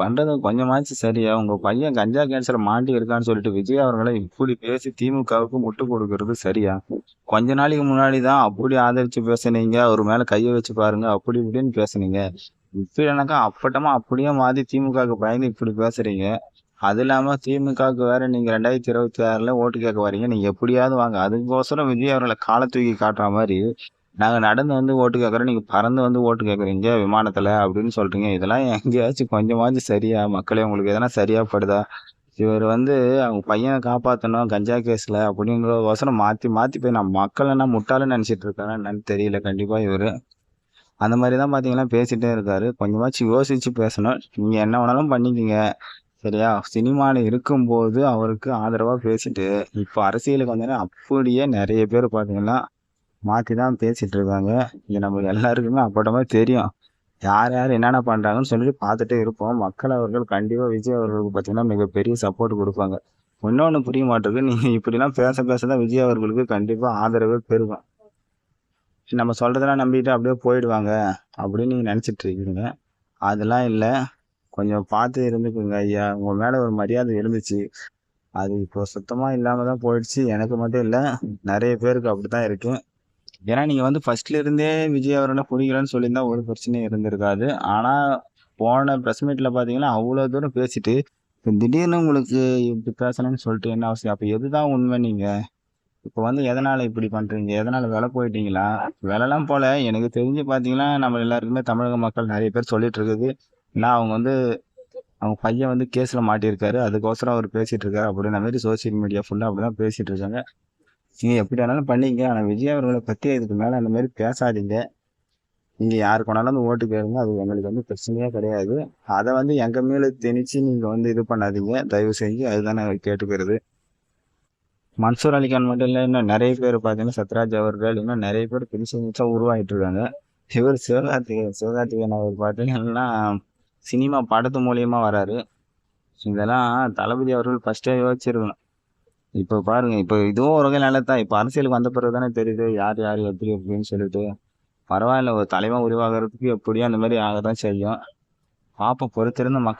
பண்றது கொஞ்சமாச்சும் சரியா? உங்க பையன் கஞ்சா கேஸ்ல மாட்டி இருக்கான்னு சொல்லிட்டு விஜய் அவர்களை இப்படி பேசி திமுகவுக்கு முட்டு கொடுக்கறது சரியா? கொஞ்ச நாளைக்கு முன்னாடி தான் அப்படி ஆதரிச்சு பேசுனீங்க. அவர் மேல கையை வச்சு பாருங்க. அப்படி இப்படின்னு பேசுனீங்க. இப்படி என்னக்கா அப்பட்டமா அப்படியே மாத்தி திமுகவுக்கு பயந்து இப்படி பேசுறீங்க. அது இல்லாம திமுகவுக்கு வேற நீங்க 2026ல ஓட்டு கேட்க வர்றீங்க. நீங்க எப்படியாவது வாங்க. அதுக்கோசரம் விஜய் அவர்களை காலை தூக்கி காட்டுற மாதிரி நாங்கள் நடந்து வந்து ஓட்டு கேட்குறோம் நீங்கள் பறந்து வந்து ஓட்டு கேட்குறீங்க விமானத்தில் அப்படின்னு சொல்கிறீங்க இதெல்லாம் எங்கேயாச்சும் கொஞ்சமாச்சும் சரியா? மக்களே உங்களுக்கு எதனா சரியா படுதா? இவர் வந்து அவங்க பையனை காப்பாற்றணும் கஞ்சா கேஸ்ல அப்படிங்கிறதுக்கோசரம் மாற்றி மாற்றி போய் நம்ம மக்கள் என்ன முட்டாளு நினச்சிட்டு இருக்காரா என்னன்னு தெரியல கண்டிப்பாக இவர் அந்த மாதிரி தான் பார்த்தீங்கன்னா பேசிகிட்டே இருக்காரு. கொஞ்சமாச்சும் யோசித்து பேசணும். நீங்கள் என்ன வேணாலும் பண்ணிக்கிங்க சரியா? சினிமாவில் இருக்கும்போது அவருக்கு ஆதரவாக பேசிட்டு, இப்போ அரசியலுக்கு வந்தோனே அப்படியே நிறைய பேர் பார்த்தீங்கன்னா, மாற்றி தான் பேசிகிட்டு இருக்காங்க. இது நம்ம எல்லாருக்குமே அப்பட்டமா தெரியும். யார் யார் என்னென்ன பண்ணுறாங்கன்னு சொல்லிட்டு பார்த்துட்டே இருப்போம். மக்கள் அவர்கள் கண்டிப்பாக விஜய் அவர்களுக்கு பார்த்தீங்கன்னா, மிகப்பெரிய சப்போர்ட் கொடுப்பாங்க இன்னொன்று புரிய மாட்டேங்குது. நீங்கள் இப்படிலாம் பேச பேச தான் விஜய் அவர்களுக்கு கண்டிப்பாக ஆதரவே பெறுவேன் நம்ம சொல்கிறதெல்லாம் நம்பிட்டு அப்படியே போயிடுவாங்க அப்படின்னு நீங்கள் நினச்சிட்டு இருக்கீங்க. அதெல்லாம் இல்லை கொஞ்சம் பார்த்து இருந்துக்குங்க ஐயா. உங்கள் மேலே ஒரு மரியாதை இருந்துச்சு. அது இப்போ சுத்தமாக இல்லாமல் தான் போயிடுச்சு. எனக்கு மட்டும் இல்லை நிறைய பேருக்கு அப்படி தான் இருக்குது ஏன்னா நீங்க வந்து ஃபர்ஸ்ட்ல இருந்தே விஜய் அவர்கள புரியலன்னு சொல்லியிருந்தா ஒரு பிரச்சனையும் இருந்திருக்காது. ஆனா போன ப்ரெஸ் மீட்ல பார்த்தீங்கன்னா, அவ்வளோ தூரம் பேசிட்டு, திடீர்னு உங்களுக்கு இப்படி பேசணும்னு சொல்லிட்டு என்ன அவசியம்? அப்ப எதுதான் உண்மை நீங்க? இப்ப வந்து எதனால இப்படி பண்றீங்க? எதனால வெல போயிட்டீங்களா? வெலலாம் போல. எனக்கு தெரிஞ்சு பார்த்தீங்கன்னா, நம்ம எல்லாருக்குமே தமிழக மக்கள் நிறைய பேர் சொல்லிட்டு இருக்குது. ஏன்னா அவங்க வந்து அவங்க பையன் வந்து கேஸ்ல மாட்டியிருக்காரு. அதுக்கோசரம் அவர் பேசிட்டு இருக்காரு அப்படின்ற மாரி சோசியல் மீடியா ஃபுல்லா அப்படிதான் பேசிட்டு இருக்காங்க. நீங்கள் எப்படி வேணாலும் பண்ணிங்க ஆனால் விஜய் அவர்களை பற்றி இதுக்கு மேலே அந்த மாதிரி பேசாதீங்க. நீங்கள் யாருக்கு வேணாலும் வந்து ஓட்டு கேளுங்க. அது எங்களுக்கு வந்து பிரச்சனையே கிடையாது. அதை வந்து எங்கள் மேலே திணிச்சு நீங்கள் வந்து இது பண்ணாதீங்க. தயவு செஞ்சு அதுதான் நாங்கள் கேட்டுக்கிறது. மன்சூர் அலிகான் மட்டும் இல்லை இன்னும் நிறைய பேர் பார்த்தீங்கன்னா, சத்ராஜ் அவர்கள் இன்னும் நிறைய பேர் புதுசு புதுசா உருவாகிட்டு இருக்காங்க. இவர் சிவகார்த்திகேயன் சிவகார்த்திகேயன் அவர் பார்த்தீங்கன்னா, சினிமா படத்து மூலியமாக வராரு. இதெல்லாம் தளபதி அவர்கள் ஃபஸ்ட்டே யோசிச்சிருக்கணும். இப்ப பாருங்க. இப்ப இதுவும் ஒரு வகை நல்லது இப்போ இப்ப அரசியலுக்கு வந்த பிறகு தானே தெரியுது. யார் யார் எப்படி எப்படின்னு சொல்லிட்டு. பரவாயில்ல ஒரு தலைவன் உருவாகிறதுக்கு எப்படியும் அந்த மாதிரி ஆக தான் செய்யும். பார்ப்போம் பொறுத்திருந்த மக்